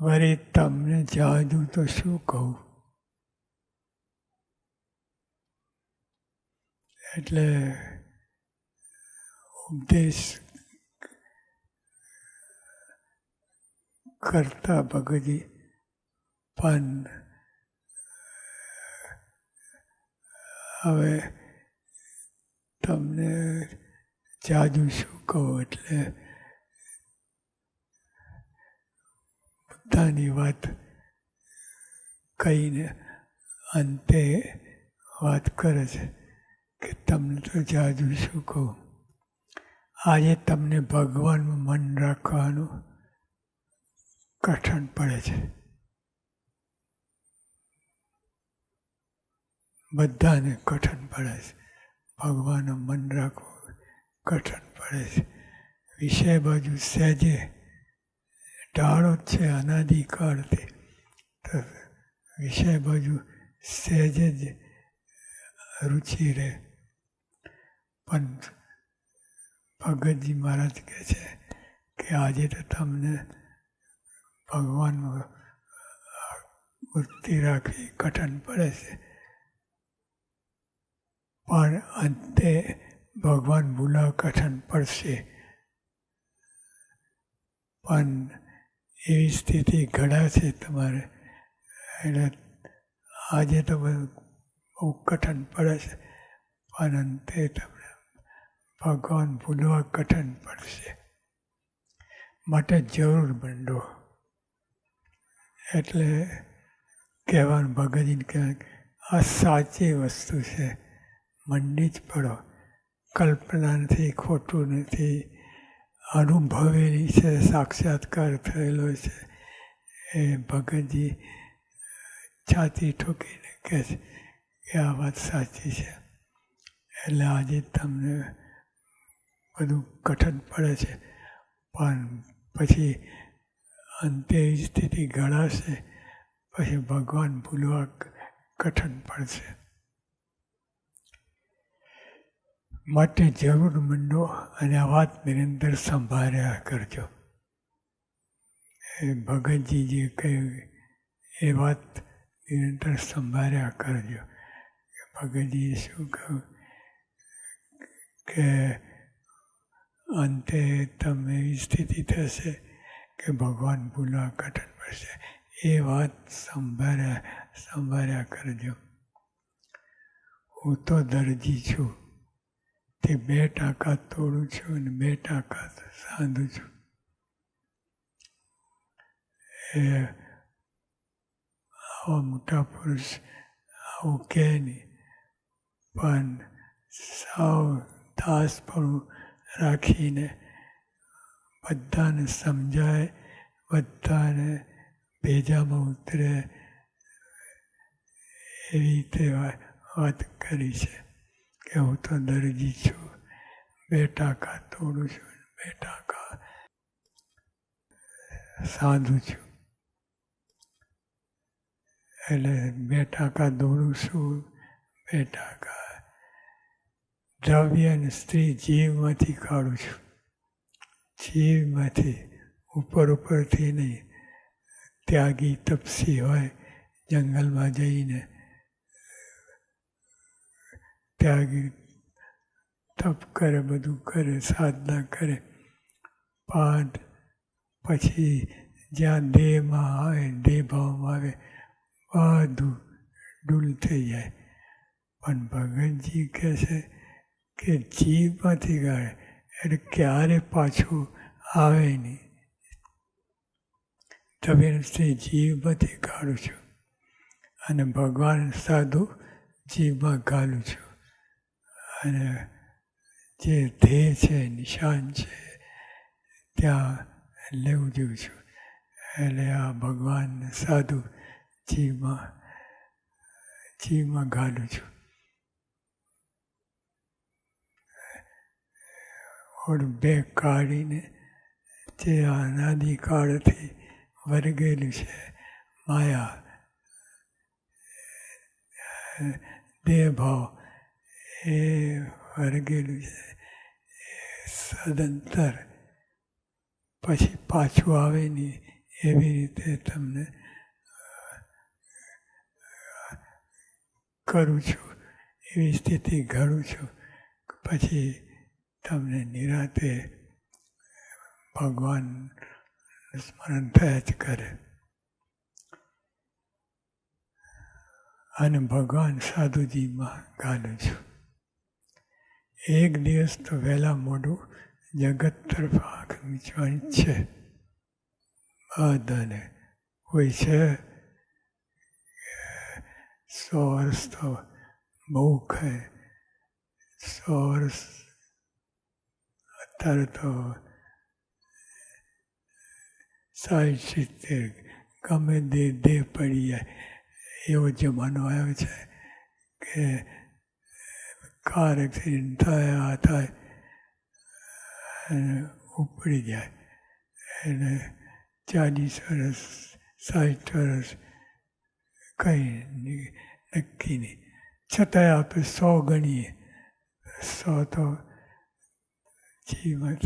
વળી તમને જાદુ તો શું કહું? એટલે ઉપદેશ કરતા ભગતજી પણ હવે તમને જાદુ શું કહું? એટલે બધાની વાત કહીને અંતે વાત કરે છે કે તમને તો જાદુ શું કહું? આજે તમને ભગવાનમાં મન રાખવાનું કઠણ પડે છે. બધાને કઠણ પડે છે. ભગવાનનું મન રાખવું કઠણ પડે છે. વિષય બાજુ સહેજે ઢાળો જ છે અનાદિકાળથી તો. વિષય બાજુ સહેજે જ રુચિ રહે. પણ ભગતજી મહારાજ કહે છે કે આજે તો તમને ભગવાન વૃત્તિ રાખવી કઠણ પડે છે. પણ અંતે ભગવાન ભૂલા કઠણ પડશે. પણ એવી સ્થિતિ ઘડાશે તમારે. એટલે આજે તો બધું બહુ કઠણ પડે છે પણ અંતે તમને ભગવાન ભૂલવા કઠણ પડશે. માટે જરૂર બંડો એટલે કહેવાનું ભગતજીને કહેવાય આ સાચી વસ્તુ છે. મંડી જ પડો. કલ્પના નથી, ખોટું નથી. અનુભવેલી છે, સાક્ષાત્કાર થયેલો છે. એ ભગતજી છાતી ઠોકીને કહે છે કે આ વાત સાચી છે. એટલે આજે તમને બધું કઠણ પડે છે. પણ પછી અંતે સ્થિતિ ગળાશે પછી ભગવાન ભૂલવા કઠણ પડશે. માટે જરૂર મંડો અને આ વાત નિરંતર સંભાળ્યા કરજો. એ ભગતજી જે કહ્યું, એ વાત નિરંતર સંભાળ્યા કરજો. ભગતજીએ શું કહ્યું? કે અંતે તમે એવી સ્થિતિ થશે કે ભગવાન ભૂલવા કઠણ પડશે. એ વાત સંભાળ્યા સંભાળ્યા કરજો. હું તો દરજી છું. તે બે ટાંકા તોડું છું અને બે ટાંકા સાંધું છું. એ આવા મોટા પુરુષ આવું કહે નહીં, પણ સાવ દાસપણું રાખીને બધાને સમજાય, બધાને ભેજામાં ઉતરે એવી રીતે વાત કરી છે. કે હું તો દરજી છું. બે ટાંકા તોડું છું બે ટાંકા સાધું છું. એટલે બે ટાંકા દોડું છું બે ટાંકા દ્રવ્ય અને સ્ત્રી જીવમાંથી કાઢું છું. જીવમાંથી ઉપર ઉપરથી નહીં, ત્યાગી તપસી હોય, જંગલમાં જઈને ત્યાગી તપ કરે બધું કરે સાધના કરે પાઠ પછી જ્યાં દેહમાં આવે દેહ ભાવમાં આવે બધું ડૂલ થઈ જાય। પણ ભગતજી કહે છે કે જીવમાંથી ગાળે, એટલે ક્યારે પાછું આવે નહીં। તમે જીવમાંથી કાઢું છું અને ભગવાન સાધુ જીવમાં ગાલું છું। અને જે ધ્યેય છે, નિશાન છે, ત્યાં લેવું જેવું છું. એટલે આ ભગવાન સાધુ જીવમાં જીવમાં ગાલું છું. ઓલું બે કાઢીને જે અનાદિકાળથી વરગેલું છે, માયા, દેહ ભાવ એ વર્ગેલું છે સદંતર પછી પાછું આવે નહીં એવી રીતે તમને કરું છું, એવી સ્થિતિ ઘડું છું. પછી તમને નિરાતે ભગવાન સ્મરણ થયા જ કરે. અને ભગવાન સાધુજીમાં ગાલું છું. એક દિવસ તો વહેલા મોડું જગત તરફ આંખ મીચવાની છે. બધાને કોઈ છે. સો વર્ષ તો બહુ ખાય. સો વર્ષ અત્યારે તો સાઠ સિત્તેર ગમે દે દેહ પડી જાય. એવો જમાનો આવ્યો છે કે કાર એક્સિડન્ટ થાય, આ થાય, અને ઉપડી જાય. એને ચાલીસ વર્ષ સાઠ વર્ષ કંઈ નક્કી નહીં. છતાંય આપણે સો ગણીએ. સો તો જીવન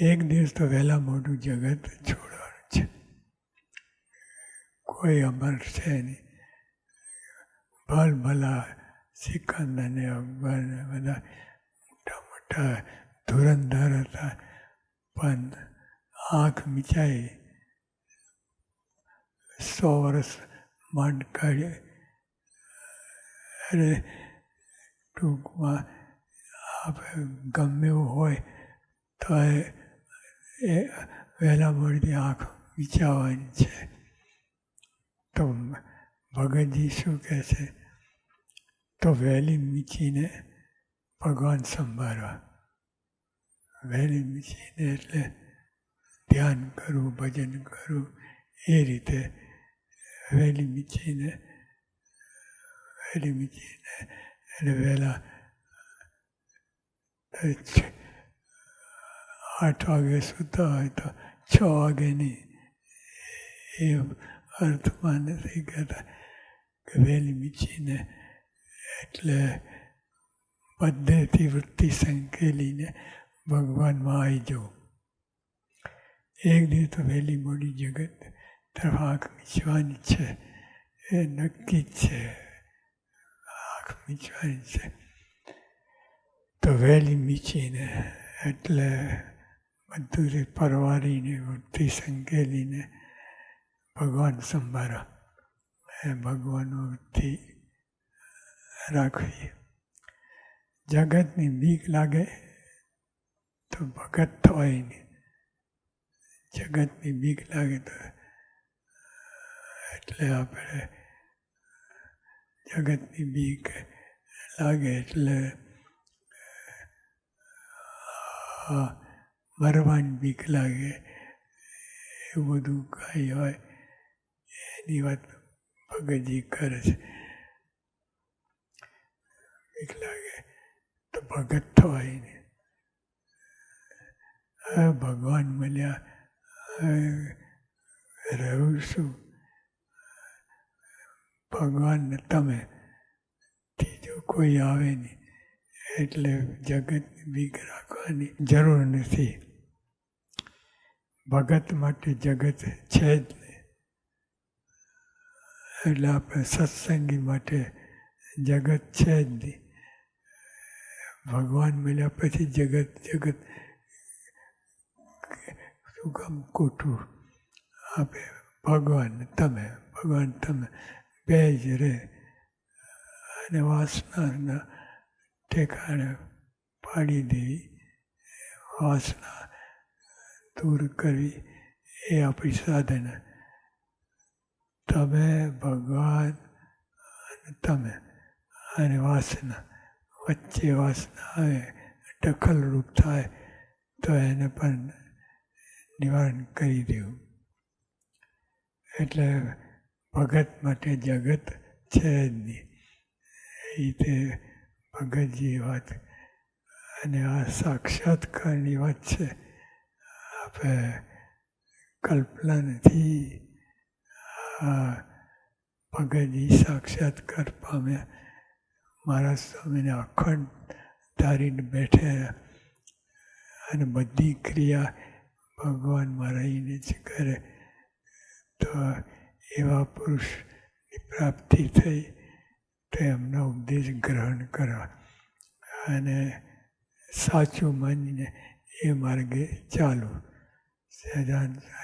એક દિવસ તો વહેલા મોટું જગત છોડવાનું છે. કોઈ અમર છે નહીં. ભલ ભલા સિકંદર અને અકબર બધા મોટા મોટા ધુરંધર હતા. પણ આંખ મીચાઈ સો વર્ષ માંડ કાઢે. અરે, ટૂંકમાં આપણે ગમે એવું હોય તો એ વહેલા મળતી આંખ વિચારવાની છે. તો ભગતજી શું કહે છે? તો વહેલી મીચીને ભગવાન સંભાળવા. વહેલી મીચીને એટલે ધ્યાન કરવું, ભજન કરવું, એ રીતે વહેલી મીચીને વહેલી મીચીને એટલે વહેલા આઠ વાગે સૂતા હોય તો છ વાગે એ અર્થમાં નથી કહેતા કે વહેલી મીચીને એટલે બધેથી વૃત્તિ સંકેલીને ભગવાનમાં આવી જવું એક દિવસ તો વહેલી મોડી જગત તરફ આંખ મીચવાની છે. એ નક્કી જ છે. આંખ મીચવાની છે. તો વહેલી મીચીને એટલે બધું પરવારીને, વૃત્તિ સંકેલીને ભગવાન સંભાળો એ ભગવાન વૃત્તિ રાખવી. જગતની બીક લાગે તો ભગત થવાય નહીં. જગતની બીક લાગે તો એટલે આપણે જગતની બીક લાગે એટલે મરવાની બીક લાગે. એવું બધું કાંઈ હોય, એની વાત ભગતજી કરે છે. બીક લાગે, તો ભગત થવાય નહીં ભગવાન મળ્યા રહ્યું શું ભગવાન તમે, ત્રીજો કોઈ આવે નહીં. એટલે જગતની બીક રાખવાની જરૂર નથી. ભગત માટે જગત છે જ નહીં એટલે આપણે સત્સંગી માટે જગત છે જ નહીં ભગવાન મળ્યા પછી જગત જગત શું કામ કોઠું આપે ભગવાન, તમે ભગવાન, તમે બે જ રહે અને વાસનાના ઠેકાણે પાડી દેવી. વાસના દૂર કરવી એ આપણી સાધન. તમે ભગવાન અને તમે અને વાસના. વચ્ચે વાસના આવે દખલરૂપ થાય, તો એને પણ નિવારણ કરી દેવું. એટલે ભગત માટે જગત છે જ નહીં. એ રીતે ભગતજી વાત અને આ સાક્ષાત્કારની વાત છે. આપણે કલ્પના નથી ભગતજી સાક્ષાત્કાર પામ્યા. મારા સ્વામીને અખંડ ધારીને બેઠે અને બધી ક્રિયા ભગવાનમાં રહીને જ કરે તો એવા પુરુષની પ્રાપ્તિ થઈ તો એમનો ઉપદેશ ગ્રહણ કરવા અને સાચું માનીને એ માર્ગે ચાલવું સહજાન સાહેબ.